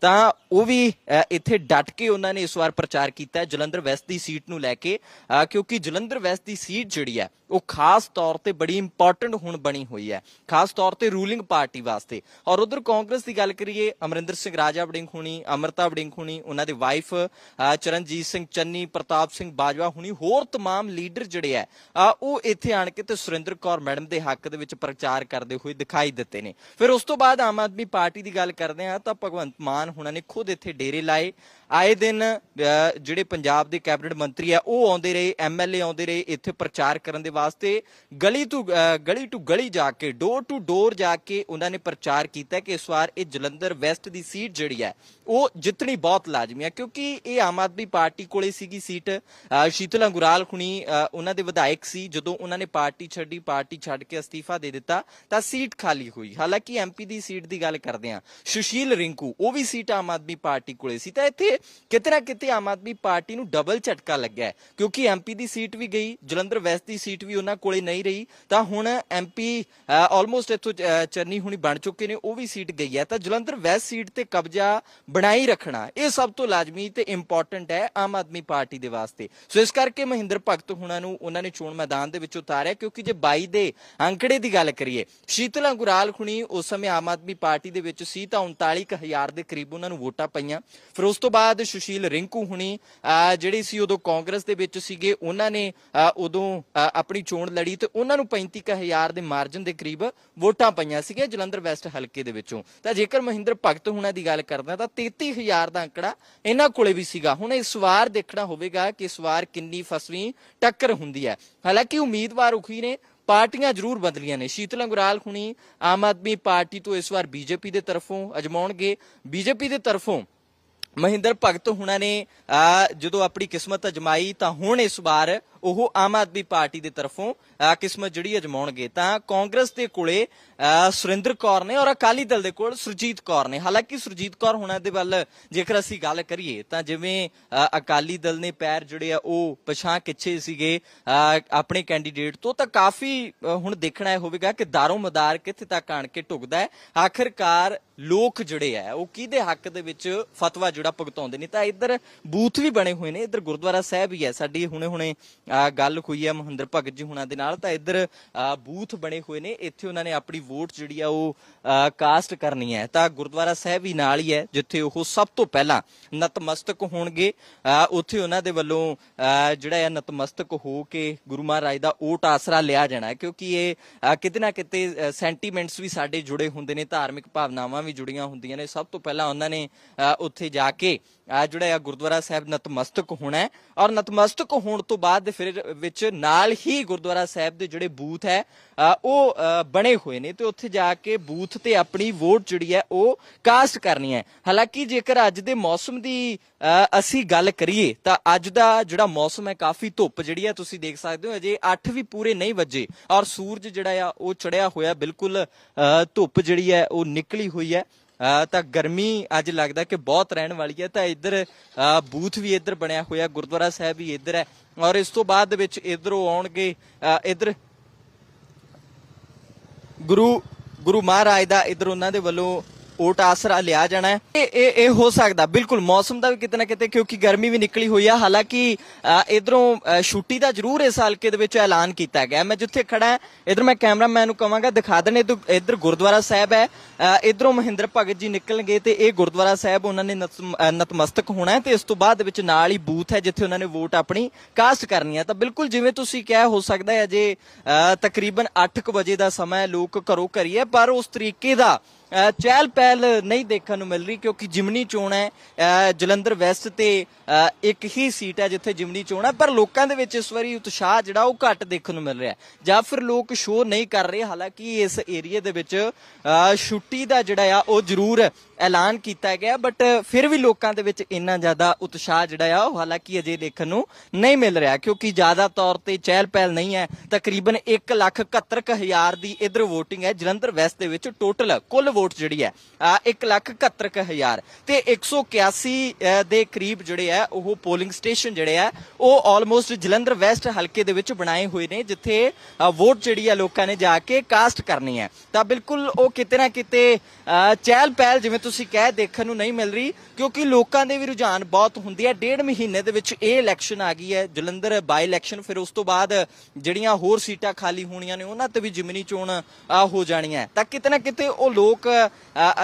ਤਾਂ ਉਹ ਵੀ ਅ, ਇੱਥੇ ਡਟ ਕੇ ਉਹਨਾਂ ਨੇ ਇਸ ਵਾਰ ਪ੍ਰਚਾਰ ਕੀਤਾ ਹੈ ਜਲੰਧਰ ਵੈਸਟ ਦੀ ਸੀਟ ਨੂੰ ਲੈ ਕੇ ਅ, ਕਿਉਂਕਿ ਜਲੰਧਰ ਵੈਸਟ ਦੀ ਸੀਟ ਜਿਹੜੀ ਹੈ ਉਹ ਖਾਸ ਤੌਰ ਤੇ ਬੜੀ ਇੰਪੋਰਟੈਂਟ ਹੁਣ ਬਣੀ ਹੋਈ ਹੈ ਖਾਸ ਤੌਰ ਤੇ ਰੂਲਿੰਗ ਪਾਰਟੀ ਵਾਸਤੇ ਔਰ ਉਧਰ ਕਾਂਗਰਸ ਦੀ ਗੱਲ ਕਰੀਏ ਅਮਰਿੰਦਰ ਸਿੰਘ ਰਾਜਾ ਵੜਿੰਗ ਹੁਣੀ ਅਮਰਤਾ ਵੜਿੰਗ ਹੁਣੀ ਉਹਨਾਂ ਦੇ ਵਾਈਫ ਚਰਨਜੀਤ ਸਿੰਘ ਚੰਨੀ ਪ੍ਰਤਾਪ ਸਿੰਘ ਬਾਜਵਾ ਹੁਣੀ ਹੋਰ तमाम ਲੀਡਰ ਜਿਹੜੇ ਆ ਅ, ਉਹ ਇੱਥੇ ਆਣ ਕੇ ਤੇ ਸੁਰਿੰਦਰ ਕੌਰ ਮੈਡਮ ਦੇ ਹੱਕ ਦੇ ਵਿੱਚ ਪ੍ਰਚਾਰ ਕਰਦੇ ਹੋਏ ਦਿਖਾਈ ਦਿੱਤੇ ਨੇ ਫਿਰ ਉਸ ਤੋਂ ਬਾਅਦ ਆਮ ਆਦਮੀ ਪਾਰਟੀ ਦੀ ਗੱਲ ਕਰਦੇ ਆ ਤਾਂ ਭਗਵੰਤ ਮਾਨ ਹੁਣਾਂ ਨੇ ਖੁਦ ਇੱਥੇ ਡੇਰੇ ਲਾਏ। ਆਏ ਦਿਨ ਅ, ਜਿਹੜੇ ਪੰਜਾਬ ਦੇ ਕੈਬਨਿਟ ਮੰਤਰੀ ਆ ਉਹ ਆਉਂਦੇ ਰਹੇ ਐਮਐਲਏ ਆਉਂਦੇ ਰਹੇ ਇੱਥੇ ਪ੍ਰਚਾਰ ਕਰਨ ਦੇ ਵਾਸਤੇ। ਗਲੀ ਤੋਂ ਗਲੀ ਟੂ ਗਲੀ ਜਾ ਕੇ ਡੋਰ ਟੂ ਡੋਰ ਜਾ ਕੇ ਉਹਨਾਂ ਨੇ ਪ੍ਰਚਾਰ ਕੀਤਾ ਕਿ ਇਸ ਵਾਰ ਇਹ ਜਲੰਧਰ ਵੈਸਟ ਦੀ ਸੀਟ ਜਿਹੜੀ ਹੈ ਉਹ ਜਿੱਤਣੀ ਬਹੁਤ ਲਾਜ਼ਮੀ ਹੈ ਕਿਉਂਕਿ ਇਹ ਆਮ ਆਦਮੀ ਪਾਰਟੀ ਕੋਲੇ ਸੀਗੀ ਸੀਟ। ਅ, ਸ਼ੀਤਲ ਅੰਗੁਰਾਲ ਖੁਣੀ ਅ, ਉਹਨਾਂ ਦੇ ਵਿਧਾਇਕ ਸੀ। ਜਦੋਂ ਉਹਨਾਂ ਨੇ ਪਾਰਟੀ ਛੱਡੀ ਪਾਰਟੀ ਛੱਡ ਕੇ ਅਸਤੀਫਾ ਦੇ ਦਿੱਤਾ ਤਾਂ ਸੀਟ ਖਾਲੀ ਹੋਈ। ਹਾਲਾਂਕਿ ਐਮਪੀ ਦੀ ਸੀਟ ਦੀ ਗੱਲ ਕਰਦੇ ਹਾਂ ਸੁਸ਼ੀਲ ਰਿੰਕੂ ਉਹ ਵੀ ਸੀਟ ਆਮ ਆਦਮੀ ਪਾਰਟੀ ਕੋਲੇ ਸੀ, ਤਾਂ ਇੱਥੇ ਕਿਤੇ ਨਾ ਕਿਤੇ ਆਮ ਆਦਮੀ ਪਾਰਟੀ ਨੂੰ ਡਬਲ ਝਟਕਾ ਲੱਗਿਆ ਕਿਉਂਕਿ ਐਮਪੀ ਦੀ ਸੀਟ ਵੀ ਗਈ, ਜਲੰਧਰ ਵੈਸਟ ਦੀ ਸੀਟ ਵੀ ਉਹਨਾਂ ਕੋਲੇ ਨਹੀਂ ਰਹੀ, ਤਾਂ ਹੁਣ ਐਮਪੀ ਆਲਮੋਸਟ ਇੱਥੋਂ ਚਰਨੀ ਹੁਣੀ ਬਣ ਚੁੱਕੇ ਨੇ, ਉਹ ਵੀ ਸੀਟ ਗਈ ਹੈ, ਤਾਂ ਜਲੰਧਰ ਵੈਸਟ ਸੀਟ ਤੇ ਕਬਜ਼ਾ ਬਣਾਈ ਰੱਖਣਾ, ਇਹ ਸਭ ਤੋਂ ਲਾਜ਼ਮੀ ਤੇ ਇੰਪੋਰਟੈਂਟ ਹੈ ਆਮ ਆਦਮੀ ਪਾਰਟੀ ਦੇ ਵਾਸਤੇ। ਸੋ ਇਸ ਕਰਕੇ ਮਹਿੰਦਰ ਭਗਤ ਹੁਣਾਂ ਨੂੰ ਉਹਨਾਂ ਨੇ ਚੋਣ ਮੈਦਾਨ ਦੇ ਵਿੱਚ ਉਤਾਰਿਆ, ਕਿਉਂਕਿ ਜੇ 22 ਦੇ ਅੰਕੜੇ ਦੀ ਗੱਲ ਕਰੀਏ, ਸ਼ੀਤਲ ਗੁਰਾਲ ਖੁਣੀ ਉਸ ਸਮੇਂ ਆਮ ਆਦਮੀ ਪਾਰਟੀ ਦੇ ਵਿੱਚ ਸੀ, ਤਾਂ 39000 ਦੇ ਕਰੀਬ ਉਹਨਾਂ ਨੂੰ ਵੋਟ ਪਈਆਂ। ਫਿਰ ਉਸ ਤੋਂ ਬਾਅਦ ਸੁਸ਼ੀਲ ਰਿੰਕੂ ਹੁਣੀ ਜਿਹੜੀ ਸੀ ਉਦੋਂ ਕਾਂਗਰਸ ਦੇ ਵਿੱਚ ਸੀਗੇ, ਉਹਨਾਂ ਨੇ ਉਦੋਂ ਆਪਣੀ ਚੋਣ ਲੜੀ ਤੇ ਉਹਨਾਂ ਨੂੰ 35000 ਦੇ ਮਾਰਜਨ ਦੇ ਕਰੀਬ ਵੋਟਾਂ ਪਈਆਂ ਸੀਗੀਆਂ ਜਲੰਧਰ ਵੈਸਟ ਹਲਕੇ ਦੇ ਵਿੱਚੋਂ। ਤਾਂ ਜੇਕਰ ਮਹਿੰਦਰ ਭਗਤ ਹੁਣਾਂ ਦੀ ਗੱਲ ਕਰਦਾ ਤਾਂ 33000 ਦਾ ਅੰਕੜਾ ਇਹਨਾਂ ਕੋਲੇ ਵੀ ਸੀਗਾ। ਹੁਣ ਇਸ ਵਾਰ ਦੇਖਣਾ ਹੋਵੇਗਾ ਕਿ ਇਸ ਵਾਰ ਕਿੰਨੀ ਫਸਵੀਂ ਟੱਕਰ ਹੁੰਦੀ ਹੈ। ਹਾਲਾਂਕਿ ਉਮੀਦਵਾਰ ਉਖੀ ਨੇ ਪਾਰਟੀਆਂ ਜ਼ਰੂਰ ਬਦਲੀਆਂ ਨੇ। ਸ਼ੀਤਲ ਅੰਗੁਰਾਲ ਹੁਣੀ ਆਮ ਆਦਮੀ ਪਾਰਟੀ ਤੋਂ ਇਸ ਵਾਰ ਬੀਜੇਪੀ ਦੇ ਤਰਫੋਂ ਅਜਮਾਉਣਗੇ। ਬੀਜੇਪੀ ਦੇ ਤਰਫੋਂ ਮਹਿੰਦਰ ਭਗਤ ਹੁਣਾਂ ਨੇ ਅਹ, ਜਦੋਂ ਆਪਣੀ ਕਿਸਮਤ ਅਜਮਾਈ ਤਾਂ ਹੁਣ ਇਸ ਵਾਰ ਉਹ ਆਮ ਆਦਮੀ ਪਾਰਟੀ ਦੇ ਤਰਫੋਂ ਕਿਸਮਤ ਜਿਹੜੀ ਅਜਮਾਉਣਗੇ, ਤਾਂ ਕਾਂਗਰਸ ਦੇ ਕੋਲੇ ਸੁਰਿੰਦਰ ਕੌਰ ਨੇ ਔਰ ਅਕਾਲੀ ਦਲ ਦੇ ਕੋਲ ਸੁਰਜੀਤ ਕੌਰ ਨੇ। ਹਾਲਾਂਕਿ ਸੁਰਜੀਤ ਕੌਰ ਹੁਣਾਂ ਦੇ ਵੱਲ ਜੇਕਰ ਅਸੀਂ ਗੱਲ ਕਰੀਏ, ਤਾਂ ਜਿਵੇਂ ਅਕਾਲੀ ਦਲ ਨੇ ਪੈਰ ਜਿਹੜੇ ਆ ਉਹ ਪਛਾਂ ਕਿੱਛੇ ਸੀਗੇ ਆਪਣੇ ਕੈਂਡੀਡੇਟ ਤੋਂ, ਤਾਂ ਕਾਫੀ ਹੁਣ ਦੇਖਣਾ ਇਹ ਹੋਵੇਗਾ ਕਿ ਦਾਰੋ ਮਦਾਰ ਕਿੱਥੇ ਤੱਕ ਆਣ ਕੇ ਟੁਕਦਾ ਹੈ। ਆਖਿਰਕਾਰ ਲੋਕ ਜਿਹੜੇ ਆ, ਉਹ ਕਿਹਦੇ ਹੱਕ ਦੇ ਵਿੱਚ ਫਤਵਾ ਜਿਹੜਾ ਭੁਗਤਾਉਂਦੇ ਨੇ? ਤਾਂ ਇੱਧਰ ਬੂਥ ਵੀ ਬਣੇ ਹੋਏ ਨੇ, ਇੱਧਰ ਗੁਰਦੁਆਰਾ ਸਾਹਿਬ ਹੀ ਹੈ, ਸਾਡੀ ਹੁਣੇ ਹੁਣੇ ਗੱਲ ਹੋਈ ਹੈ ਮਹਿੰਦਰ ਭਗਤ ਜੀ ਹੁਣਾਂ ਦੇ ਨਾਲ ਤਾਂ ਇੱਧਰ ਬੂਥ ਬਣੇ ਹੋਏ ਨੇ। ਇੱਥੇ ਉਹਨਾਂ ਨੇ ਆਪਣੀ ਵੋਟ ਜਿਹੜੀ ਆ ਉਹ ਕਾਸਟ ਕਰਨੀ ਹੈ। ਤਾਂ ਗੁਰਦੁਆਰਾ ਸਾਹਿਬ ਹੀ ਨਾਲ ਹੀ ਹੈ ਜਿੱਥੇ ਉਹ ਸਭ ਤੋਂ ਪਹਿਲਾਂ ਨਤਮਸਤਕ ਹੋਣਗੇ। ਉੱਥੇ ਉਹਨਾਂ ਦੇ ਵੱਲੋਂ ਅਹ, ਜਿਹੜਾ ਆ ਨਤਮਸਤਕ ਹੋ ਕੇ ਗੁਰੂ ਮਹਾਰਾਜ ਦਾ ਓਟ ਆਸਰਾ ਲਿਆ ਜਾਣਾ ਕਿਉਂਕਿ ਇਹ ਕਿਤੇ ਨਾ ਕਿਤੇ ਸੈਂਟੀਮੈਂਟਸ ਵੀ ਸਾਡੇ ਜੁੜੇ ਹੁੰਦੇ ਨੇ ਧਾਰਮਿਕ ਭਾਵਨਾਵਾਂ ਵੀ ਜੁੜੀਆਂ ਹੁੰਦੀਆਂ ਨੇ। ਸਭ ਤੋਂ ਪਹਿਲਾਂ ਉਹਨਾਂ ਨੇ ਅਹ, ਉੱਥੇ ਜਾ ਕੇ ਜਿਹੜਾ ਆ ਗੁਰਦੁਆਰਾ ਸਾਹਿਬ ਨਤਮਸਤਕ ਹੋਣਾ ਹੈ ਔਰ ਨਤਮਸਤਕ ਹੋਣ ਤੋਂ ਬਾਅਦ ਫਿਰ ਵਿੱਚ ਨਾਲ ਹੀ ਗੁਰਦੁਆਰਾ ਸਾਹਿਬ ਦੇ ਜਿਹੜੇ ਬੂਥ ਹੈ ਉਹ ਬਣੇ ਹੋਏ ਨੇ ਤੇ ਉੱਥੇ ਜਾ ਕੇ ਬੂਥ ਤੇ ਆਪਣੀ ਵੋਟ ਜਿਹੜੀ ਹੈ ਉਹ ਕਾਸਟ ਕਰਨੀ ਹੈ। ਹਾਲਾਂਕਿ ਜੇਕਰ ਅੱਜ ਦੇ ਮੌਸਮ ਦੀ ਅਸੀਂ ਗੱਲ ਕਰੀਏ ਤਾਂ ਅੱਜ ਦਾ ਜਿਹੜਾ ਮੌਸਮ ਹੈ ਕਾਫੀ ਧੁੱਪ ਜਿਹੜੀ ਹੈ ਤੁਸੀਂ ਦੇਖ ਸਕਦੇ ਹੋ ਅਜੇ 8 ਵੀ ਪੂਰੇ ਨਹੀਂ ਵੱਜੇ ਔਰ ਸੂਰਜ ਜਿਹੜਾ ਆ ਉਹ ਚੜਿਆ ਹੋਇਆ ਬਿਲਕੁਲ ਅ, ਧੁੱਪ ਜਿਹੜੀ ਹੈ ਉਹ ਨਿਕਲੀ ਹੋਈ ਹੈ। ਤਾਂ ਗਰਮੀ ਅੱਜ ਲੱਗਦਾ ਕਿ ਬਹੁਤ ਰਹਿਣ ਵਾਲੀ ਹੈ। ਤਾਂ ਇੱਧਰ ਅ, ਬੂਥ ਵੀ ਇੱਧਰ ਬਣਿਆ ਹੋਇਆ ਗੁਰਦੁਆਰਾ ਸਾਹਿਬ ਵੀ ਇੱਧਰ ਹੈ। ਔਰ ਇਸ ਤੋਂ ਬਾਅਦ ਵਿੱਚ ਇੱਧਰੋਂ ਆਉਣਗੇ ਅ, ਇੱਧਰ ਗੁਰੂ ਗੁਰੂ ਮਹਾਰਾਜ ਦਾ ਇੱਧਰ ਉਹਨਾਂ ਦੇ ਵੱਲੋਂ ਓਟ ਆਸਰਾ ਲਿਆ ਜਾਣਾ ਹੈ। ਇਹ ਇਹ ਇਹ ਹੋ ਸਕਦਾ ਬਿਲਕੁਲ ਮੌਸਮ ਦਾ ਵੀ ਕਿਤੇ ਨਾ ਕਿਤੇ ਕਿਉਂਕਿ ਗਰਮੀ ਵੀ ਨਿਕਲੀ ਹੋਈ ਆ। ਹਾਲਾਂਕਿ ਅ, ਛੁੱਟੀ ਦਾ ਜ਼ਰੂਰ ਇਸ ਹਲਕੇ ਦੇ ਵਿੱਚ ਐਲਾਨ ਕੀਤਾ ਗਿਆ। ਮੈਂ ਜਿੱਥੇ ਖੜਾ ਹਾਂ ਮੈਂ ਕੈਮਰਾਮੈਨ ਨੂੰ ਕਵਾਂਗਾ ਦਿਖਾ ਦੇਣੇ ਤੂੰ ਗੁਰਦੁਆਰਾ ਸਾਹਿਬ ਹੈ। ਅ, ਮਹਿੰਦਰ ਭਗਤ ਜੀ ਨਿਕਲਣਗੇ ਤੇ ਇਹ ਗੁਰਦੁਆਰਾ ਸਾਹਿਬ ਉਹਨਾਂ ਨੇ ਨਤਮਸਤਕ ਹੋਣਾ ਹੈ ਤੇ ਇਸ ਤੋਂ ਬਾਅਦ ਵਿੱਚ ਨਾਲ ਹੀ ਬੂਥ ਹੈ ਜਿੱਥੇ ਉਹਨਾਂ ਨੇ ਵੋਟ ਆਪਣੀ ਕਾਸਟ ਕਰਨੀ ਹੈ। ਤਾਂ ਬਿਲਕੁਲ ਜਿਵੇਂ ਤੁਸੀਂ ਕਿਹਾ ਹੋ ਸਕਦਾ ਹੈ ਅਜੇ ਅ, ਤਕਰੀਬਨ 8:00 ਵਜੇ ਦਾ ਸਮਾਂ ਲੋਕ ਘਰੋਂ ਕਰੀਏ ਪਰ ਉਸ ਤਰੀਕੇ ਦਾ ਚਹਿਲ ਪਹਿਲ ਨਹੀਂ ਦੇਖਣ ਨੂੰ ਮਿਲ ਰਹੀ ਕਿਉਂਕਿ ਜਿਮਨੀ ਚੋਣ ਹੈ। ਜਲੰਧਰ ਵੈਸਟ ਤੇ ਇੱਕ ਹੀ ਸੀਟ ਹੈ ਜਿੱਥੇ ਜਿਮਨੀ ਚੋਣ ਹੈ, ਪਰ ਲੋਕਾਂ ਦੇ ਵਿੱਚ ਇਸ ਵਾਰੀ ਉਤਸ਼ਾਹ ਜਿਹੜਾ ਉਹ ਘੱਟ ਦੇਖਣ ਨੂੰ ਮਿਲ ਰਿਹਾ ਜਾਂ ਫਿਰ ਲੋਕ ਸ਼ੋਅ ਨਹੀਂ ਕਰ ਰਹੇ, ਹਾਲਾਂਕਿ ਇਸ ਏਰੀਆ ਦੇ ਵਿੱਚ ਛੁੱਟੀ ਦਾ ਜਿਹੜਾ ਆ, ਉਹ ਜ਼ਰੂਰ ਐਲਾਨ ਕੀਤਾ ਗਿਆ, ਬਟ ਫਿਰ ਵੀ ਲੋਕਾਂ ਦੇ ਵਿੱਚ ਇੰਨਾ ਜ਼ਿਆਦਾ ਉਤਸ਼ਾਹ ਜਿਹੜਾ ਆ, ਉਹ ਹਾਲਾਂਕਿ ਅਜੇ ਦੇਖਣ ਨੂੰ ਨਹੀਂ ਮਿਲ ਰਿਹਾ, ਕਿਉਂਕਿ ਜ਼ਿਆਦਾ ਤੌਰ ਤੇ ਚਹਿਲ ਪਹਿਲ ਨਹੀਂ ਹੈ। ਤਕਰੀਬਨ 1 ਲੱਖ 71 ਹਜ਼ਾਰ ਦੀ ਇਧਰ VOTING ਹੈ, ਜਲੰਧਰ ਵੈਸਟ ਦੇ ਵਿੱਚ ਟੋਟਲ, ਕੁੱਲ ਵੋਟ ਜਿਹੜੀ ਹੈ 171000 ਤੇ 181 ਅ, ਦੇ ਕਰੀਬ ਜਿਹੜੇ ਆ ਉਹ ਪੋਲਿੰਗ ਸਟੇਸ਼ਨ ਜਿਹੜੇ ਆ ਉਹ ਆਲਮੋਸਟ ਜਲੰਧਰ ਵੈਸਟ ਹਲਕੇ ਦੇ ਵਿੱਚ ਬਣਾਏ ਹੋਏ ਨੇ ਜਿੱਥੇ ਵੋਟ ਜਿਹੜੀ ਆ ਲੋਕਾਂ ਨੇ ਜਾ ਕੇ ਕਾਸਟ ਕਰਨੀ ਹੈ। ਤਾਂ ਬਿਲਕੁਲ ਉਹ ਕਿਤੇ ਨਾ ਕਿਤੇ ਚਹਿਲ ਪਹਿਲ ਜਿਵੇਂ ਤੁਸੀਂ ਕਹਿ ਦੇਖਣ ਨੂੰ ਨਹੀਂ ਮਿਲ ਰਹੀ ਕਿਉਂਕਿ ਲੋਕਾਂ ਦੇ ਵੀ ਰੁਝਾਨ ਬਹੁਤ ਹੁੰਦੀ ਹੈ ਡੇਢ ਮਹੀਨੇ ਦੇ ਵਿੱਚ ਇਹ ਇਲੈਕਸ਼ਨ ਆ ਗਈ ਹੈ ਜਲੰਧਰ ਬਾਈ ਇਲੈਕਸ਼ਨ ਫਿਰ ਉਸ ਤੋਂ ਬਾਅਦ ਜਿਹੜੀਆਂ ਹੋਰ ਸੀਟਾਂ ਖਾਲੀ ਹੋਣੀਆਂ ਨੇ ਉਹਨਾਂ ਤੇ ਵੀ ਜਿਮਨੀ ਚੋਣ ਹੋ ਜਾਣੀ ਹੈ ਤਾਂ ਕਿਤੇ ਨਾ ਕਿਤੇ ਉਹ ਲੋਕ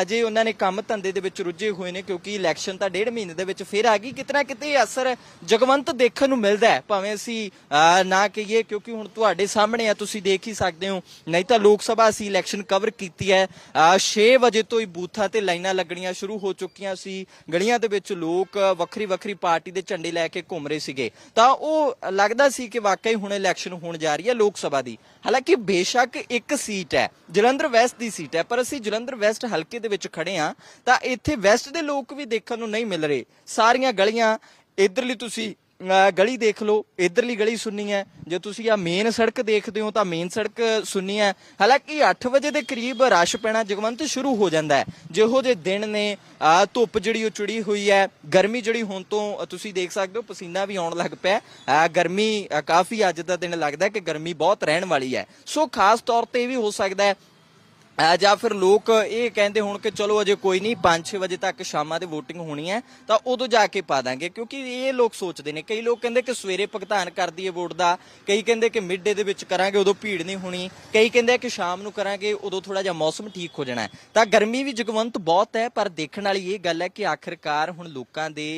ਅਜੇ ਉਹਨਾਂ ਨੇ ਕੰਮ ਧੰਦੇ ਦੇ ਵਿੱਚ ਰੁੱਝੇ ਹੋਏ ਨੇ ਕਿਉਂਕਿ ਇਲੈਕਸ਼ਨ ਤਾਂ ਡੇਢ ਮਹੀਨੇ ਦੇ ਵਿੱਚ ਫਿਰ ਆ ਗਈ। ਕਿਤੇ ਕਿਤੇ ਅਸਰ ਜਗਵੰਤ ਦੇਖਣ ਨੂੰ ਮਿਲਦਾ ਹੈ। ਭਾਵੇਂ ਅਸੀਂ ਨਾ ਕਹੀਏ ਕਿਉਂਕਿ ਹੁਣ ਤੁਹਾਡੇ ਸਾਹਮਣੇ ਆ, ਤੁਸੀਂ ਦੇਖ ਹੀ ਸਕਦੇ ਹੋ। ਨਹੀਂ ਤਾਂ ਲੋਕ ਸਭਾ ਅਸੀਂ ਇਲੈਕਸ਼ਨ ਕਵਰ ਕੀਤੀ ਹੈ। 6 ਵਜੇ ਤੋਂ ਹੀ ਬੂਥਾਂ ਤੇ ਲਾਈਨਾਂ ਲੱਗਣੀਆਂ ਸ਼ੁਰੂ ਹੋ ਚੁੱਕੀਆਂ ਸੀ। ਗਲੀਆਂ ਦੇ ਵਿੱਚ ਲੋਕ ਵੱਖਰੀ ਵੱਖਰੀ ਪਾਰਟੀ ਦੇ ਝੰਡੇ ਲੈ ਕੇ ਘੁੰਮ ਰਹੇ ਸੀਗੇ। ਤਾਂ ਉਹ ਲੱਗਦਾ ਸੀ ਕਿ ਵਾਕਈ ਹੁਣ ਇਲੈਕਸ਼ਨ ਹੋਣ ਜਾ ਰਹੀ ਹੈ ਲੋਕ ਸਭਾ ਦੀ। ਹਾਲਾਂਕਿ ਬੇਸ਼ੱਕ ਇੱਕ ਸੀਟ ਹੈ। ਜਲੰਧਰ ਵੈਸਟ ਦੀ ਸੀਟ ਹੈ, ਪਰ ਅਸੀਂ ਜਲੰਧਰ ਵੈਸਟ ਹਲਕੇ ਦੇ ਵਿੱਚ ਖੜੇ ਆ, ਤਾਂ ਇੱਥੇ ਵੈਸਟ ਦੇ ਲੋਕ ਵੀ ਦੇਖਣ ਨੂੰ ਨਹੀਂ ਮਿਲ ਰਹੇ। ਸਾਰੀਆਂ ਗਲੀਆਂ, ਇਧਰਲੀ ਤੁਸੀਂ ਗਲੀ ਦੇਖ ਲਓ, ਇਧਰਲੀ ਗਲੀ ਸੁੰਨੀ ਹੈ। ਜੇ ਤੁਸੀਂ ਆ ਮੇਨ ਸੜਕ ਦੇਖਦੇ ਹੋ ਤਾਂ ਮੇਨ ਸੜਕ ਸੁੰਨੀ ਹੈ। ਹਾਲਾਂਕਿ 8 ਵਜੇ ਦੇ ਕਰੀਬ ਰਸ਼ ਪੈਣਾ ਜਗਵੰਤ ਸ਼ੁਰੂ ਹੋ ਜਾਂਦਾ ਹੈ। ਜਿਹੋ ਜੇ ਦਿਨ ਨੇ, ਆ, ਧੁੱਪ ਜਿਹੜੀ ਉਹ ਚੜੀ ਹੋਈ ਹੈ, ਗਰਮੀ ਜਿਹੜੀ ਹੁਣ ਤੋਂ, ਤੁਸੀਂ ਦੇਖ ਸਕਦੇ ਹੋ, ਪਸੀਨਾ ਵੀ ਆਉਣ ਲੱਗ ਪਿਆ ਗਰਮੀ ਕਾਫੀ ਅੱਜ ਦਾ ਦਿਨ ਲੱਗਦਾ ਕਿ ਗਰਮੀ ਬਹੁਤ ਰਹਿਣ ਵਾਲੀ ਹੈ। ਸੋ ਖਾਸ ਤੌਰ ਤੇ ਇਹ ਵੀ ਹੋ ਸਕਦਾ ਹੈ ਜਾਂ ਫਿਰ ਲੋਕ ਇਹ ਕਹਿੰਦੇ ਹੋਣ ਕਿ ਚਲੋ ਅਜੇ ਕੋਈ ਨਹੀਂ 5-6 ਵਜੇ ਤੱਕ ਸ਼ਾਮਾਂ ਦੇ VOTING ਹੋਣੀ ਹੈ, ਤਾਂ ਉਦੋਂ ਜਾ ਕੇ ਪਾ ਦਾਂਗੇ। ਕਿਉਂਕਿ ਇਹ ਲੋਕ ਸੋਚਦੇ ਨੇ, ਕਈ ਲੋਕ ਕਹਿੰਦੇ ਕਿ ਸਵੇਰੇ ਭੁਗਤਾਨ ਕਰ ਦਈਏ ਵੋਟ ਦਾ, ਕਈ ਕਹਿੰਦੇ ਕਿ ਮਿਡ ਡੇ ਦੇ ਵਿੱਚ ਕਰਾਂਗੇ, ਉਦੋਂ ਭੀੜ ਨਹੀਂ ਹੋਣੀ, ਕਈ ਕਹਿੰਦੇ ਕਿ ਸ਼ਾਮ ਨੂੰ ਕਰਾਂਗੇ, ਉਦੋਂ ਥੋੜਾ ਜਿਹਾ ਮੌਸਮ ਠੀਕ ਹੋ ਜਾਣਾ ਤਾਂ ਗਰਮੀ ਵੀ ਜਗਵੰਤ ਬਹੁਤ ਹੈ, ਪਰ ਦੇਖਣ ਵਾਲੀ ਇਹ ਗੱਲ ਹੈ ਕਿ ਆਖਿਰਕਾਰ ਹੁਣ ਲੋਕਾਂ ਦੇ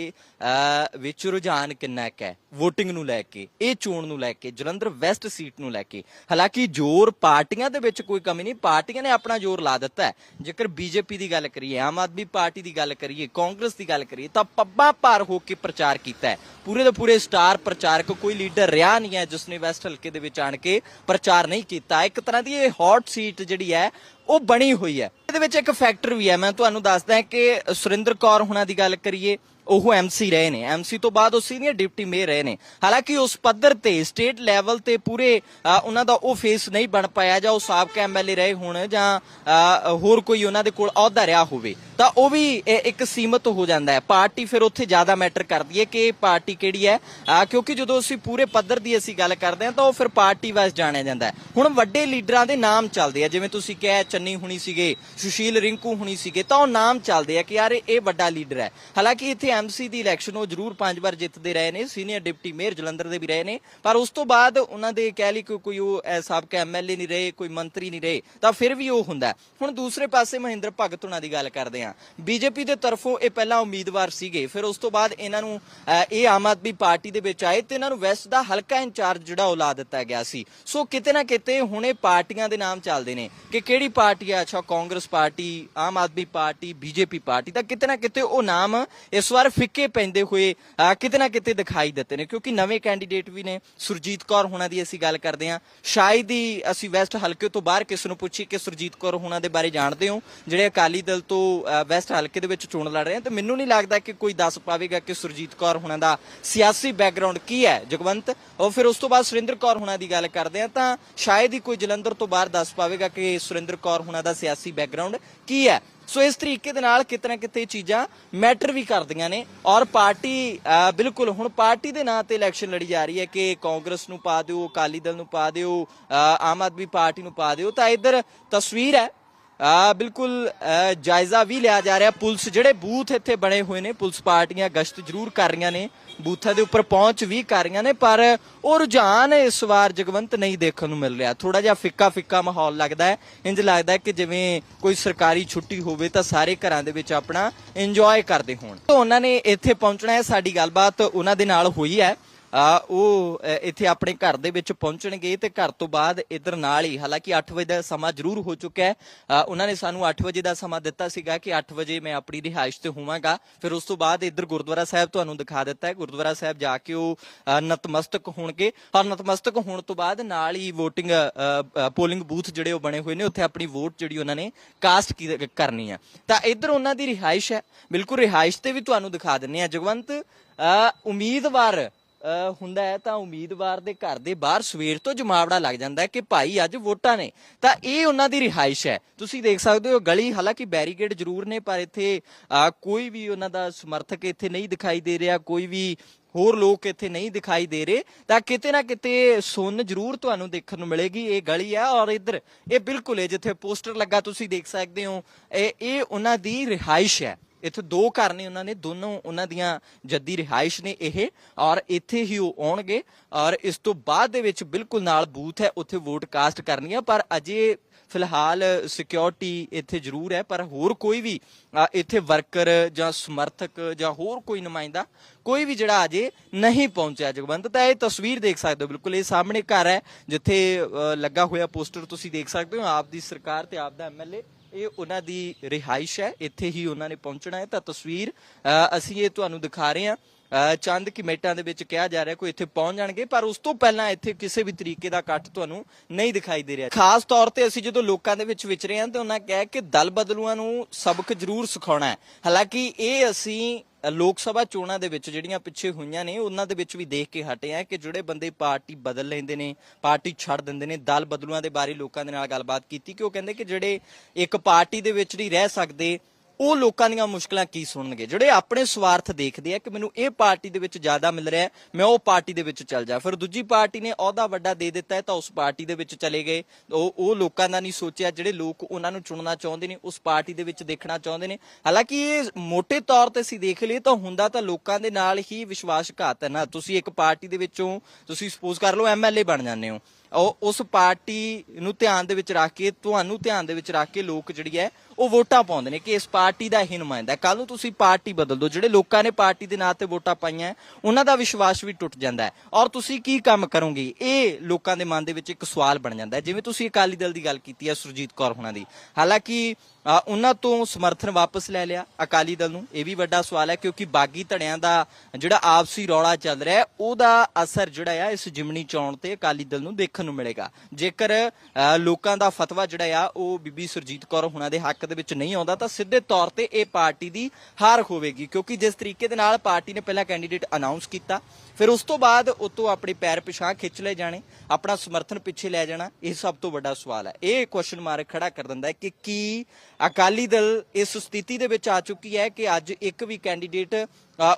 ਵਿੱਚ ਰੁਝਾਨ ਕਿੰਨਾ ਕੁ ਹੈ, VOTING ਨੂੰ ਲੈ ਕੇ, ਇਹ ਚੋਣ ਨੂੰ ਲੈ ਕੇ, ਜਲੰਧਰ ਵੈਸਟ ਸੀਟ ਨੂੰ ਲੈ ਕੇ। ਹਾਲਾਂਕਿ ਜ਼ੋਰ ਪਾਰਟੀਆਂ ਦੇ ਵਿੱਚ ਕੋਈ ਕਮੀ ਨਹੀਂ, ਪਾਰਟੀਆਂ ਨੇ ਆਪਣਾ ਜ਼ੋਰ ਲਾ ਦਿੱਤਾ ਹੈ। ਜੇਕਰ ਬੀਜੇਪੀ ਦੀ ਗੱਲ ਕਰੀਏ, ਆਮ ਆਦਮੀ ਪਾਰਟੀ ਦੀ ਗੱਲ ਕਰੀਏ, ਕਾਂਗਰਸ ਦੀ ਗੱਲ ਕਰੀਏ, ਤਾਂ ਪੱਬਾਂ ਭਾਰ ਹੋ ਕੇ ਪ੍ਰਚਾਰ ਕੀਤਾ ਹੈ। ਪੂਰੇ ਦੇ ਪੂਰੇ ਸਟਾਰ ਪ੍ਰਚਾਰਕ, ਕੋਈ ਲੀਡਰ ਰਿਹਾ ਨਹੀਂ ਹੈ ਜਿਸ ਨੇ ਵੈਸਟ ਹਲਕੇ ਦੇ ਵਿੱਚ ਆਣ ਕੇ ਪ੍ਰਚਾਰ ਨਹੀਂ ਕੀਤਾ। ਇੱਕ ਤਰ੍ਹਾਂ ਦੀ ਇਹ ਹੌਟ ਸੀਟ ਜਿਹੜੀ ਹੈ, ਉਹ ਬਣੀ ਹੋਈ ਹੈ। ਇਹਦੇ ਵਿੱਚ ਇੱਕ ਫੈਕਟਰ ਵੀ ਹੈ। ਮੈਂ ਤੁਹਾਨੂੰ ਦੱਸਦਾ ਕਿ ਸੁਰਿੰਦਰ ਕੌਰ ਹੁਣਾਂ ਦੀ ਗੱਲ ਕਰੀਏ ਉਹ ਐਮਸੀ ਰਹੇ ਨੇ। ਐਮਸੀ ਤੋਂ ਬਾਅਦ ਉਹ ਸੀਨੀਅਰ ਡਿਪਟੀ ਮੇਅਰ ਰਹੇ ਨੇ। ਹਾਲਾਂਕਿ ਉਸ ਪੱਧਰ ਤੇ ਸਟੇਟ ਲੈਵਲ ਤੇ ਪੂਰੇ ਉਹਨਾਂ ਦਾ ਉਹ ਫੇਸ ਨਹੀਂ ਬਣ ਪਾਇਆ ਜਾਂ ਉਹ ਸਾਬਕਾ ਐਮਐਲਏ ਰਹੇ ਹੋਣ ਜਾਂ ਹੋਰ ਕੋਈ ਉਹਨਾਂ ਦੇ ਕੋਲ ਅਹੁਦਾ ਰਿਹਾ ਹੋਵੇ, ਤਾਂ ਉਹ ਵੀ ਇੱਕ ਸੀਮਤ ਹੋ ਜਾਂਦਾ ਹੈ। ਪਾਰਟੀ ਫਿਰ ਉੱਥੇ ਜ਼ਿਆਦਾ ਮੈਟਰ ਕਰਦੀ ਹੈ ਕਿ ਪਾਰਟੀ ਕਿਹੜੀ ਹੈ। ਕਿਉਂਕਿ ਜਦੋਂ ਅਸੀਂ ਪੂਰੇ ਪੱਧਰ ਦੀ ਅਸੀਂ ਗੱਲ ਕਰਦੇ ਹਾਂ, ਤਾਂ ਉਹ ਫਿਰ ਪਾਰਟੀ ਵਾਈਜ਼ ਜਾਣਿਆ ਜਾਂਦਾ ਹੁਣ ਵੱਡੇ ਲੀਡਰਾਂ ਦੇ ਨਾਮ ਚੱਲਦੇ ਆ। ਜਿਵੇਂ ਤੁਸੀਂ ਕਿਹਾ, ਚੰਨੀ ਹੁਣੀ ਸੀਗੇ, ਸੁਸ਼ੀਲ ਰਿੰਕੂ ਹੁਣੀ ਸੀਗੇ, ਤਾਂ ਉਹ ਨਾਮ ਚੱਲਦੇ ਆ ਕਿ ਯਾਰ ਇਹ ਵੱਡਾ ਲੀਡਰ ਹੈ। ਹਾਲਾਂਕਿ ਇੱਥੇ ਐਮਸੀ ਦੀ ਇਲੈਕਸ਼ਨ ਉਹ ਜ਼ਰੂਰ ਪੰਜ ਵਾਰ ਜਿੱਤਦੇ ਰਹੇ ਨੇ ਸੀਨੀਅਰ ਡਿਪਟੀ ਮੇਅਰ ਜਲੰਧਰ ਦੇ ਵੀ ਰਹੇ ਨੇ। ਪਰ ਉਸ ਤੋਂ ਬਾਅਦ ਉਹਨਾਂ ਦੇ ਕਹਿ ਲਈ ਕਿ ਕੋਈ ਉਹ ਅਹ, ਸਾਬਕਾ ਐਮਐਲਏ ਨਹੀਂ ਰਹੇ ਕੋਈ ਮੰਤਰੀ ਨਹੀਂ ਰਹੇ ਤਾਂ ਫਿਰ ਵੀ ਉਹ ਹੁੰਦਾ ਹੁਣ ਦੂਸਰੇ ਪਾਸੇ ਮਹਿੰਦਰ ਭਗਤ ਹੁਣਾਂ ਦੀ ਗੱਲ ਕਰਦੇ ਹਾਂ। ਬੀਜੇਪੀ ਦੇ ਤਰਫੋਂ ਇਹ ਪਹਿਲਾਂ ਉਮੀਦਵਾਰ ਸੀਗੇ ਫਿਰ ਉਸ ਤੋਂ ਬਾਅਦ ਇਹਨਾਂ ਨੂੰ ਇਹ ਆਮ ਆਦਮੀ ਪਾਰਟੀ ਦੇ ਵਿੱਚ ਆਏ ਤੇ ਇਹਨਾਂ ਨੂੰ ਵੈਸਟ ਦਾ ਹਲਕਾ ਇੰਚਾਰਜ ਜਿਹੜਾ ਉਹ ਲਾ ਦਿੱਤਾ ਗਿਆ ਸੀ। ਸੋ ਕਿਤੇ ਨਾ ਕਿਤੇ ਹੁਣ ਇਹ ਪਾਰਟੀਆਂ ਦੇ ਨਾਮ ਚੱਲਦੇ ਨੇ ਕਿ ਕਿਹੜੀ ਪਾਰਟੀ ਆ? ਅੱਛਾ Congress party Aam Aadmi party BJP party ਤਾਂ ਕਿਤੇ ਨਾ ਕਿਤੇ ਉਹ ਨਾਮ ਇਸ ਵਾਰ ਫਿੱਕੇ ਪੈਂਦੇ ਹੋਏ ਕਿਤੇ ਨਾ ਕਿਤੇ ਦਿਖਾਈ ਦਿੱਤੇ ਨੇ, ਕਿਉਂਕਿ ਨਵੇਂ ਕੈਂਡੀਡੇਟ ਵੀ ਨੇ। ਸੁਰਜੀਤ ਕੌਰ ਹੁਣਾਂ ਦੀ ਅਸੀਂ ਗੱਲ ਕਰਦੇ ਹਾਂ। ਸ਼ਾਇਦ ਹੀ ਅਸੀਂ ਵੈਸਟ ਹਲਕੇ ਤੋਂ ਬਾਹਰ ਕਿਸ ਨੂੰ ਪੁੱਛੀ ਕਿ ਸੁਰਜੀਤ ਕੌਰ ਹੁਣਾਂ ਦੇ ਬਾਰੇ ਜਾਣਦੇ ਹੋ। ਜਿਹੜੇ ਅਕਾਲੀ ਦਲ ਤੋਂ ਵੈਸਟ ਹਲਕੇ ਦੇ ਵਿੱਚ ਚੋਣ ਲੜ ਰਹੇ ਆ, ਤੇ ਮੈਨੂੰ ਨਹੀਂ ਲੱਗਦਾ ਕਿ ਕੋਈ ਦੱਸ ਪਾਵੇਗਾ ਕਿ ਸੁਰਜੀਤ ਕੌਰ ਹੁਣਾਂ ਦਾ ਸਿਆਸੀ ਬੈਕਗ੍ਰਾਉਂਡ ਕੀ ਹੈ, ਜਗਵੰਤ। ਔਰ ਫਿਰ ਉਸ ਤੋਂ ਬਾਅਦ ਸੁਰਿੰਦਰ ਕੌਰ ਹੁਣਾਂ ਦੀ ਗੱਲ ਕਰਦੇ ਆ, ਤਾਂ ਸ਼ਾਇਦ ਹੀ ਕੋਈ ਜਲੰਧਰ ਤੋਂ ਬਾਹਰ ਦੱਸ ਪਾਵੇਗਾ ਕਿ ਸੁਰਿੰਦਰ ਕੌਰ ਹੁਣਾਂ ਦਾ ਸਿਆਸੀ ਬੈਕਗ੍ਰਾਉਂਡ ਕੀ ਹੈ। ਸੋ ਇਸ ਤਰੀਕੇ ਦੇ ਨਾਲ ਕਿਤੇ ਨਾ ਕਿਤੇ ਚੀਜ਼ਾਂ ਮੈਟਰ ਵੀ ਕਰਦੀਆਂ ਨੇ ਔਰ ਪਾਰਟੀ ਬਿਲਕੁਲ ਹੁਣ ਪਾਰਟੀ ਦੇ ਨਾਂ ਤੇ ਇਲੈਕਸ਼ਨ ਲੜੀ ਜਾ ਰਹੀ ਹੈ ਕਿ ਕਾਂਗਰਸ ਨੂੰ ਪਾ ਦਿਓ, ਅਕਾਲੀ ਦਲ ਨੂੰ ਪਾ ਦਿਓ ਆਮ ਆਦਮੀ ਪਾਰਟੀ ਨੂੰ ਪਾ ਦਿਓ, ਤਾਂ ਇੱਧਰ ਤਸਵੀਰ ਹੈ ਬਿਲਕੁਲ ਜਾਇਜ਼ਾ ਵੀ ਲਿਆ ਜਾ ਰਿਹਾ। ਪੁਲਿਸ ਜਿਹੜੇ ਬੂਥ ਇੱਥੇ ਬਣੇ ਹੋਏ ਨੇ, ਪੁਲਿਸ ਪਾਰਟੀਆਂ ਗਸ਼ਤ ਜ਼ਰੂਰ ਕਰ ਰਹੀਆਂ ਨੇ, ਬੂਥਾਂ ਦੇ ਉੱਪਰ ਪਹੁੰਚ ਵੀ ਕਰ ਰਹੀਆਂ ਨੇ, ਪਰ ਉਹ ਰੁਝਾਨ ਇਸ ਵਾਰ ਜਗਵੰਤ ਨਹੀਂ ਦੇਖਣ ਨੂੰ ਮਿਲ ਰਿਹਾ। ਥੋੜਾ ਜਿਹਾ ਫਿੱਕਾ ਫਿੱਕਾ ਮਾਹੌਲ ਲੱਗਦਾ ਹੈ। ਇੰਜ ਲੱਗਦਾ ਹੈ ਕਿ ਜਿਵੇਂ ਕੋਈ ਸਰਕਾਰੀ ਛੁੱਟੀ ਹੋਵੇ ਤਾਂ ਸਾਰੇ ਘਰਾਂ ਦੇ ਵਿੱਚ ਆਪਣਾ ਇੰਜੋਏ ਕਰਦੇ ਹੋਣ। ਤਾਂ ਉਹਨਾਂ ਨੇ ਇੱਥੇ ਪਹੁੰਚਣਾ ਹੈ, ਸਾਡੀ ਗੱਲਬਾਤ ਉਹਨਾਂ ਦੇ ਨਾਲ ਹੋਈ ਹੈ। ਉਹ ਇੱਥੇ ਆਪਣੇ ਘਰ ਦੇ ਵਿੱਚ ਪਹੁੰਚਣਗੇ ਤੇ ਘਰ ਤੋਂ ਬਾਅਦ ਇਧਰ ਨਾਲ ਹੀ, ਹਾਲਾਂਕਿ 8 ਵਜੇ ਦਾ ਸਮਾਂ ਜ਼ਰੂਰ ਹੋ ਚੁੱਕਾ ਹੈ। ਉਹਨਾਂ ਨੇ ਸਾਨੂੰ 8 ਵਜੇ ਦਾ ਸਮਾਂ ਦਿੱਤਾ ਸੀਗਾ ਕਿ 8 ਵਜੇ ਮੈਂ ਆਪਣੀ ਰਿਹਾਇਸ਼ ਤੇ ਹੋਵਾਂਗਾ। ਫਿਰ ਉਸ ਤੋਂ ਬਾਅਦ ਇਧਰ ਗੁਰਦੁਆਰਾ ਸਾਹਿਬ ਤੁਹਾਨੂੰ ਦਿਖਾ ਦਿੱਤਾ ਹੈ। ਗੁਰਦੁਆਰਾ ਸਾਹਿਬ ਜਾ ਕੇ ਉਹ ਨਤਮਸਤਕ ਹੋਣਗੇ। ਔਰ ਨਤਮਸਤਕ ਹੋਣ ਤੋਂ ਬਾਅਦ ਨਾਲ ਹੀ VOTING ਪੋਲਿੰਗ ਬੂਥ ਜਿਹੜੇ ਉਹ ਬਣੇ ਹੋਏ ਨੇ, ਉੱਥੇ ਆਪਣੀ ਵੋਟ ਜਿਹੜੀ ਉਹਨਾਂ ਨੇ ਕਾਸਟ ਕਰਨੀ ਹੈ। ਤਾਂ ਇਧਰ ਉਹਨਾਂ ਦੀ ਰਿਹਾਇਸ਼ ਹੈ। ਬਿਲਕੁਲ ਰਿਹਾਇਸ਼ ਤੇ ਵੀ ਤੁਹਾਨੂੰ ਦਿਖਾ ਦਿੰਨੇ ਆ ਜਗਵੰਤ ਉਮੀਦਵਾਰ ਹੁੰਦਾ ਹੈ ਤਾਂ ਉਮੀਦਵਾਰ ਦੇ ਘਰ ਦੇ ਬਾਹਰ ਸਵੇਰ ਤੋਂ ਜਮਾਵੜਾ ਲੱਗ ਜਾਂਦਾ ਹੈ ਕਿ ਭਾਈ ਅੱਜ ਵੋਟਾਂ ਨੇ। ਤਾਂ ਇਹ ਉਹਨਾਂ ਦੀ ਰਿਹਾਇਸ਼ ਹੈ। ਤੁਸੀਂ ਦੇਖ ਸਕਦੇ ਹੋ ਗਲੀ ਹਾਲਾਂਕਿ ਬੈਰੀਕੇਡ ਜ਼ਰੂਰ ਨੇ ਪਰ ਇੱਥੇ ਅ, ਕੋਈ ਵੀ ਉਹਨਾਂ ਦਾ ਸਮਰਥਕ ਇੱਥੇ ਨਹੀਂ ਦਿਖਾਈ ਦੇ ਰਿਹਾ ਕੋਈ ਵੀ ਹੋਰ ਲੋਕ ਇੱਥੇ ਨਹੀਂ ਦਿਖਾਈ ਦੇ ਰਹੇ। ਤਾਂ ਕਿਤੇ ਨਾ ਕਿਤੇ ਸੁੰਨ ਜ਼ਰੂਰ ਤੁਹਾਨੂੰ ਦੇਖਣ ਨੂੰ ਮਿਲੇਗੀ ਇਹ ਗਲੀ ਹੈ ਔਰ ਇੱਧਰ ਇਹ ਬਿਲਕੁਲ ਹੈ ਜਿੱਥੇ ਪੋਸਟਰ ਲੱਗਾ ਤੁਸੀਂ ਦੇਖ ਸਕਦੇ ਹੋ। ਇਹ ਇਹ ਉਹਨਾਂ ਦੀ ਰਿਹਾਇਸ਼ ਹੈ। ਇੱਥੇ ਦੋ ਘਰ ਨੇ ਉਹਨਾਂ ਨੇ ਦੋਨੋਂ ਉਹਨਾਂ ਦੀਆਂ ਜੱਦੀ ਰਿਹਾਇਸ਼ ਨੇ ਇਹ, ਔਰ ਇੱਥੇ ਹੀ ਉਹ ਆਉਣਗੇ, ਔਰ ਇਸ ਤੋਂ ਬਾਅਦ ਦੇ ਵਿੱਚ ਬਿਲਕੁਲ ਨਾਲ ਬੂਥ ਹੈ, ਉੱਥੇ ਵੋਟ ਕਾਸਟ ਕਰਨੀ ਹੈ ਪਰ ਅਜੇ ਫਿਲਹਾਲ ਸਿਕਿਉਰਿਟੀ ਇੱਥੇ ਜ਼ਰੂਰ ਹੈ, ਪਰ ਹੋਰ ਕੋਈ ਵੀ ਇੱਥੇ ਵਰਕਰ ਜਾਂ ਸਮਰਥਕ ਜਾਂ ਹੋਰ ਕੋਈ ਨੁਮਾਇੰਦਾ, ਕੋਈ ਵੀ ਜਿਹੜਾ ਅਜੇ ਨਹੀਂ ਪਹੁੰਚਿਆ ਜਗਵੰਤ, ਤਾਂ ਇਹ ਤਸਵੀਰ ਦੇਖ ਸਕਦੇ ਹੋ, ਬਿਲਕੁਲ ਇਹ ਸਾਹਮਣੇ ਘਰ ਹੈ, ਜਿੱਥੇ ਲੱਗਾ ਹੋਇਆ ਪੋਸਟਰ ਤੁਸੀਂ ਦੇਖ ਸਕਦੇ ਹੋ, ਆਪ ਦੀ ਸਰਕਾਰ ਤੇ ਆਪ ਦਾ ਐਮਐਲਏ ਇਹ ਉਹਨਾਂ ਦੀ ਰਿਹਾਇਸ਼ ਹੈ, ਇੱਥੇ ਹੀ ਉਹਨਾਂ ਨੇ ਪਹੁੰਚਣਾ ਹੈ, ਤਾਂ ਤਸਵੀਰ ਅਸੀਂ ਇਹ ਤੁਹਾਨੂੰ ਦਿਖਾ ਰਹੇ ਹਾਂ। ਚੰਦ ਕੀ ਦੇ ਵਿੱਚ ਕਿਹਾ ਜਾ ਰਿਹਾ ਕੋਈ ਇੱਥੇ ਪਹੁੰਚ ਜਾਣਗੇ, ਪਰ ਉਸ ਤੋਂ ਪਹਿਲਾਂ ਇੱਥੇ ਕਿਸੇ ਵੀ ਤਰੀਕੇ ਦਾ ਇਕੱਠ ਤੁਹਾਨੂੰ ਨਹੀਂ ਦਿਖਾਈ ਦੇ ਰਿਹਾ। ਖਾਸ ਤੌਰ ਤੇ ਅਸੀਂ ਜਦੋਂ ਲੋਕਾਂ ਦੇ ਵਿੱਚ ਵਿਚਰੇ ਹਾਂ ਤੇ ਉਹਨਾਂ ਕਿਹਾ ਕਿ ਦਲ ਬਦਲੂਆਂ ਨੂੰ ਸਬਕ ਜ਼ਰੂਰ ਸਿਖਾਉਣਾ ਹੈ। ਹਾਲਾਂਕਿ ਇਹ ਅਸੀਂ ਲੋਕ ਸਭਾ ਚੋਣਾਂ ਦੇ ਵਿੱਚ ਜਿਹੜੀਆਂ ਪਿੱਛੇ ਹੋਈਆਂ ਨੇ, ਉਹਨਾਂ ਦੇ ਵਿੱਚ ਵੀ ਦੇਖ ਕੇ ਹਟੇ ਆ ਕਿ ਜਿਹੜੇ ਬੰਦੇ ਪਾਰਟੀ ਬਦਲ ਲੈਂਦੇ ਨੇ, ਪਾਰਟੀ ਛੱਡ ਦਿੰਦੇ ਨੇ, ਦਲ ਬਦਲੂਆਂ ਦੇ ਬਾਰੇ ਲੋਕਾਂ ਦੇ ਨਾਲ ਗੱਲਬਾਤ ਕੀਤੀ ਕਿ ਉਹ ਕਹਿੰਦੇ ਕਿ ਜਿਹੜੇ ਇੱਕ ਪਾਰਟੀ ਦੇ ਵਿੱਚ ਨਹੀਂ ਰਹਿ ਸਕਦੇ ਉਹ ਲੋਕਾਂ ਦੀਆਂ ਮੁਸ਼ਕਲਾਂ ਕੀ ਸੁਣਨਗੇ? ਜਿਹੜੇ ਆਪਣੇ ਸਵਾਰਥ ਦੇਖਦੇ ਆ ਕਿ ਮੈਨੂੰ ਇਹ ਪਾਰਟੀ ਦੇ ਵਿੱਚ ਜ਼ਿਆਦਾ ਮਿਲ ਰਿਹਾ ਮੈਂ ਉਹ ਪਾਰਟੀ ਦੇ ਵਿੱਚ ਚੱਲ ਜਾ। ਫਿਰ ਦੂਜੀ ਪਾਰਟੀ ਨੇ ਅਹੁਦਾ ਵੱਡਾ ਦੇ ਦਿੱਤਾ ਹੈ ਤਾਂ ਉਸ ਪਾਰਟੀ ਦੇ ਵਿੱਚ ਚਲੇ ਗਏ। ਉਹ ਉਹ ਲੋਕਾਂ ਦਾ ਨਹੀਂ ਸੋਚਿਆ, ਜਿਹੜੇ ਲੋਕ ਉਹਨਾਂ ਨੂੰ ਚੁਣਨਾ ਚਾਹੁੰਦੇ ਨੇ, ਉਸ ਪਾਰਟੀ ਦੇ ਵਿੱਚ ਦੇਖਣਾ ਚਾਹੁੰਦੇ ਨੇ। ਹਾਲਾਂਕਿ ਇਹ ਮੋٹے ਤੌਰ ਤੇ ਅਸੀਂ ਦੇਖ ਲਈਏ ਤਾਂ ਹੁੰਦਾ ਤਾਂ ਲੋਕਾਂ ਦੇ ਨਾਲ ਹੀ ਵਿਸ਼ਵਾਸਘਾਤ ਹੈ। ਨਾ, ਤੁਸੀਂ ਇੱਕ ਪਾਰਟੀ ਦੇ ਵਿੱਚੋਂ, ਤੁਸੀਂ ਸਪੋਜ਼ ਕਰ ਲਓ ਐਮਐਲਏ ਬਣ ਜਾਂਦੇ ਹੋ। ਉਸ ਪਾਰਟੀ ਨੂੰ ਧਿਆਨ ਦੇ ਵਿੱਚ ਰੱਖ ਕੇ, ਤੁਹਾਨੂੰ ਧਿਆਨ ਦੇ ਵਿੱਚ ਰੱਖ ਕੇ ਲੋਕ ਜਿਹੜੀ ਹੈ, ਉਹ ਵੋਟਾਂ ਪਾਉਂਦੇ ਨੇ ਕਿ ਇਸ ਪਾਰਟੀ ਦਾ ਹੀ ਨੁਮਾਇੰਦਾ ਕੱਲ ਨੂੰ ਤੁਸੀਂ ਪਾਰਟੀ ਬਦਲ ਦਿਓ। ਜਿਹੜੇ ਲੋਕਾਂ ਨੇ ਪਾਰਟੀ ਦੇ ਨਾਂ ਤੇ ਵੋਟਾਂ ਪਾਈਆਂ, ਉਹਨਾਂ ਦਾ ਵਿਸ਼ਵਾਸ ਵੀ ਟੁੱਟ ਜਾਂਦਾ ਹੈ। ਔਰ ਤੁਸੀਂ ਕੀ ਕੰਮ ਕਰੋਗੇ? ਇਹ ਲੋਕਾਂ ਦੇ ਮਨ ਦੇ ਵਿੱਚ ਇੱਕ ਸਵਾਲ ਬਣ ਜਾਂਦਾ ਹੈ। ਜਿਵੇਂ ਤੁਸੀਂ ਅਕਾਲੀ ਦਲ ਦੀ ਗੱਲ ਕੀਤੀ ਹੈ, ਸੁਰਜੀਤ ਕੌਰ ਹੁਣਾਂ ਦੀ। ਹਾਲਾਂਕਿ ਉਹਨਾਂ ਤੋਂ ਸਮਰਥਨ ਵਾਪਸ ਲੈ ਲਿਆ ਅਕਾਲੀ ਦਲ ਨੂੰ। ਇਹ ਵੀ ਵੱਡਾ ਸਵਾਲ ਹੈ, ਕਿਉਂਕਿ ਬਾਗੀ ਧੜਿਆਂ ਦਾ ਜਿਹੜਾ ਆਪਸੀ ਰੌਲਾ ਚੱਲ ਰਿਹਾ ਉਹਦਾ ਅਸਰ ਜਿਹੜਾ ਆ ਇਸ ਜਿਮਣੀ ਚੋਣ ਤੇ ਅਕਾਲੀ ਦਲ ਨੂੰ ਦੇਖ ਦੇਖਣ ਨੂੰ ਮਿਲੇਗਾ। ਜੇਕਰ ਅ, ਲੋਕਾਂ ਦਾ ਫਤਵਾ ਜਿਹੜਾ ਆ ਉਹ ਬੀਬੀ ਸੁਰਜੀਤ ਕੌਰ ਹੁਣਾਂ ਦੇ ਹੱਕ ਦੇ ਵਿੱਚ ਨਹੀਂ ਆਉਂਦਾ ਤਾਂ ਸਿੱਧੇ ਤੌਰ ਤੇ ਇਹ ਪਾਰਟੀ ਦੀ ਹਾਰ ਹੋਵੇਗੀ। ਕਿਉਂਕਿ ਜਿਸ ਤਰੀਕੇ ਦੇ ਨਾਲ ਪਾਰਟੀ ਨੇ ਪਹਿਲਾਂ ਕੈਂਡੀਡੇਟ ਅਨਾਉਂਸ ਕੀਤਾ ਫਿਰ ਉਸ ਤੋਂ ਬਾਅਦ ਉਤੋਂ ਆਪਣੇ ਪੈਰ ਪਿਛਾਂ ਖਿੱਚ ਲਏ ਜਾਣੇ, ਆਪਣਾ ਸਮਰਥਨ ਪਿੱਛੇ ਲੈ ਜਾਣਾ, ਇਹ ਸਭ ਤੋਂ ਵੱਡਾ ਸਵਾਲ ਹੈ। ਇਹ ਕੁਐਸਚਨ ਮਾਰਕ ਖੜਾ ਕਰ ਦਿੰਦਾ ਹੈ ਕਿ ਕੀ ਅਕਾਲੀ ਦਲ ਇਸ ਸਥਿਤੀ ਦੇ ਵਿੱਚ ਆ ਚੁੱਕੀ ਹੈ ਕਿ ਅੱਜ ਇੱਕ ਵੀ ਕੈਂਡੀਡੇਟ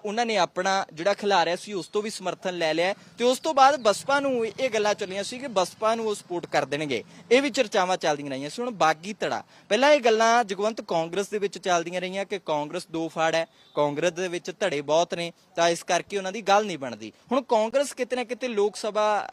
ਉਹਨਾਂ ਨੇ ਆਪਣਾ ਜਿਹੜਾ ਖਿਲਾਰਿਆ ਸੀ, ਉਸ ਤੋਂ ਵੀ ਸਮਰਥਨ ਲੈ ਲਿਆ ਹੈ ਤੇ ਉਸ ਤੋਂ ਬਾਅਦ ਬਸਪਾ ਨੂੰ ਇਹ ਗੱਲਾਂ ਚੱਲੀਆਂ ਸੀ ਕਿ ਬਸਪਾ ਨੂੰ ਉਹ ਸਪੋਰਟ ਕਰ ਦੇਣਗੇ। ਇਹ ਵੀ ਚਰਚਾਵਾਂ ਚੱਲਦੀਆਂ ਰਹੀਆਂ ਸੀ। ਹੁਣ ਬਾਗੀ ਧੜਾ, ਪਹਿਲਾਂ ਇਹ ਗੱਲਾਂ ਜਗਵੰਤ ਕਾਂਗਰਸ ਦੇ ਵਿੱਚ ਚੱਲਦੀਆਂ ਰਹੀਆਂ ਕਿ ਕਾਂਗਰਸ ਦੋ ਫਾੜ ਹੈ, ਕਾਂਗਰਸ ਦੇ ਵਿੱਚ ਧੜੇ ਬਹੁਤ ਨੇ, ਤਾਂ ਇਸ ਕਰਕੇ ਉਹਨਾਂ ਦੀ ਗੱਲ ਨਹੀਂ ਬਣਦੀ। ਹੁਣ ਕਾਂਗਰਸ ਕਿਤੇ ਨਾ ਕਿਤੇ ਲੋਕ ਸਭਾ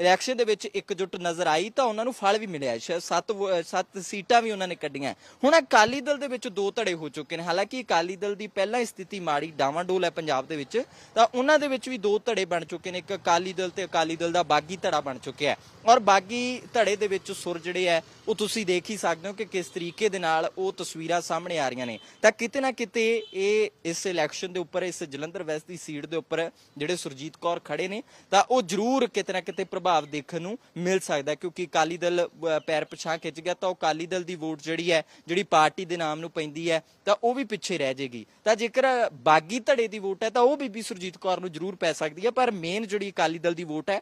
ਇਲੈਕਸ਼ਨ ਦੇ ਵਿੱਚ ਇਕਜੁੱਟ ਨਜ਼ਰ ਆਈ ਤਾਂ ਉਹਨਾਂ ਨੂੰ ਫਲ ਵੀ ਮਿਲਿਆ। ਸ਼ਾਇਦ ਸੱਤ ਵੋ- ਸੱਤ ਸੀਟਾਂ ਵੀ ਉਹਨਾਂ ਨੇ ਕੱਢੀਆਂ। ਹੁਣ ਅਕਾਲੀ ਦਲ ਦੇ ਵਿੱਚ ਦੋ ਧੜੇ ਹੋ ਚੁੱਕੇ ਨੇ। ਹਾਲਾਂਕਿ ਅਕਾਲੀ ਦਲ ਦੀ ਪਹਿਲਾਂ ਸਥਿਤੀ ਮਾੜੀ ਡਾਵਾਂਡੋਲ ਹੈ ਪੰਜਾਬ ਦੇ ਵਿੱਚ, ਤਾਂ ਉਹਨਾਂ ਦੇ ਵਿੱਚ ਵੀ ਦੋ ਧੜੇ ਬਣ ਚੁੱਕੇ ਨੇ। ਇੱਕ ਅਕਾਲੀ ਦਲ ਤੇ ਅਕਾਲੀ ਦਲ ਦਾ ਬਾਗੀ ਧੜਾ ਬਣ ਚੁੱਕਿਆ ਹੈ। ਔਰ ਬਾਗੀ ਧੜੇ ਦੇ ਵਿੱਚ ਸੁਰ ਜਿਹੜੇ ਹੈ, ਉਹ ਤੁਸੀਂ ਦੇਖ ਹੀ ਸਕਦੇ ਹੋ ਕਿ ਕਿਸ ਤਰੀਕੇ ਦੇ ਨਾਲ ਉਹ ਤਸਵੀਰਾਂ ਸਾਹਮਣੇ ਆ ਰਹੀਆਂ ਨੇ। ਤਾਂ ਕਿਤੇ ਨਾ ਕਿਤੇ ਇਹ ਇਸ ਇਲੈਕਸ਼ਨ ਦੇ ਉੱਪਰ, ਇਸ ਜਲੰਧਰ ਵੈਸਟ ਦੀ ਸੀਟ ਦੇ ਉੱਪਰ ਜਿਹੜੇ ਸੁਰਜੀਤ ਕੌਰ ਖੜੇ ਨੇ, ਤਾਂ ਉਹ ਜ਼ਰੂਰ ਕਿਤੇ ਨਾ ਕਿਤੇ ਪ੍ਰਭਾਵ ਦੇਖਣ ਨੂੰ ਮਿਲ ਸਕਦਾ ਕਿਉਂਕਿ ਅਕਾਲੀ ਦਲ ਪੈਰ ਪਛਾਂ ਖਿੱਚ ਗਿਆ, ਤਾਂ ਉਹ ਅਕਾਲੀ ਦਲ ਦੀ ਵੋਟ ਜਿਹੜੀ ਹੈ, ਜਿਹੜੀ ਪਾਰਟੀ ਦੇ ਨਾਮ ਨੂੰ ਪੈਂਦੀ ਹੈ, ਤਾਂ ਉਹ ਵੀ ਪਿੱਛੇ ਰਹਿ ਜਾਏਗੀ ਤਾਂ ਜੇਕਰ ਬਾਗੀ ਧੜੇ ਦੀ ਵੋਟ ਹੈ, ਤਾਂ ਉਹ ਬੀਬੀ ਸੁਰਜੀਤ ਕੌਰ ਨੂੰ ਜ਼ਰੂਰ ਪੈ ਸਕਦੀ ਹੈ, ਪਰ ਮੇਨ ਜਿਹੜੀ ਅਕਾਲੀ ਦਲ ਦੀ ਵੋਟ ਹੈ